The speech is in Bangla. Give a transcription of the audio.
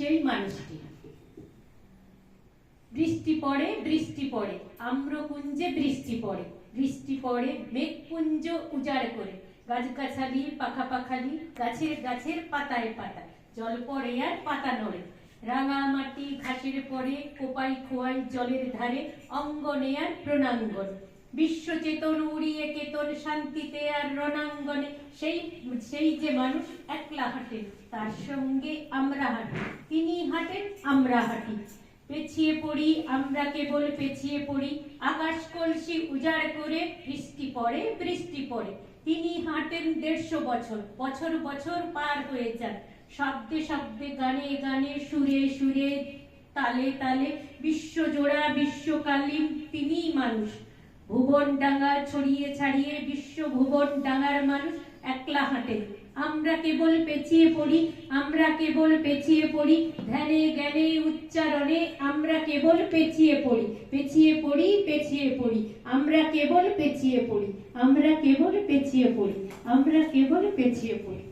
সেই মানুষটি। বৃষ্টি পড়ে বৃষ্টি পড়ে, আম্রকুঞ্জে বৃষ্টি পড়ে বৃষ্টি পড়ে মেঘপুঞ্জ উজাড় করে, গাছগাছালি পাখা পাখালি গাছের গাছের পাতায় পাতায়, জল পড়ে আর পাতা নড়ে। রাঙা মাটি ঘাসের পরে, কোপাই খোয়াই জলের ধারে, অঙ্গনে আর প্রণাঙ্গন। বিশ্বচেতন উড়িয়ে কেতন শান্তিতে আর রণাঙ্গনে। সেই সেই যে মানুষ একলা হাঁটেন তার সঙ্গে আমরা হাঁটি। তিনি হাঁটেন, আমরা হাঁটি। পেছিয়ে পড়ি, আমরা কেবল পেছিয়ে পড়ি। আকাশ কলসি উজাড় করে বৃষ্টি পড়ে বৃষ্টি পড়ে। তিনি হাঁটেন দেড়শো বছর বছর বছর পার হয়ে যান শব্দে শব্দে, গানে গানে, সুরে সুরে, তালে তালে বিশ্বজোড়া বিশ্বকালীন তিনিই মানুষ। ভুবন ডাঙ্গা ছড়িয়ে ছাড়িয়ে বিশ্ব ভুবন ডাঙ্গার মানুষ একলা হাঁটে। আমরা কেবল পেছিয়ে পড়ি, আমরা কেবল পেছিয়ে পড়ি, ধ্যানে জ্ঞানে উচ্চারণে আমরা কেবল পেছিয়ে পড়ি। পেছিয়ে পড়ি পেছিয়ে পড়ি, আমরা কেবল পেছিয়ে পড়ি, আমরা কেবল পেছিয়ে পড়ি, আমরা কেবল পেছিয়ে পড়ি।